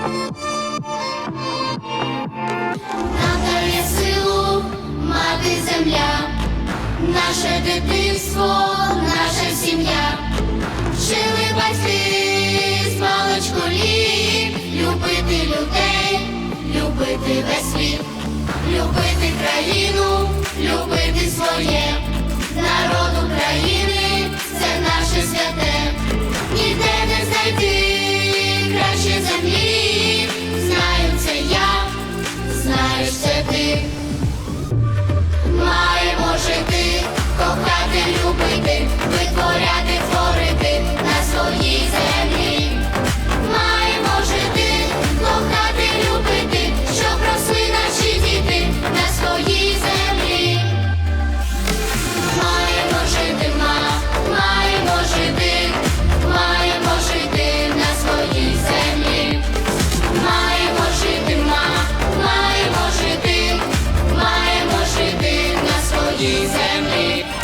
Нам дає силу мати земля, наше дитинство, наша сім'я. Вчили батьки з маличку літ, любити людей, любити весь світ, любити family.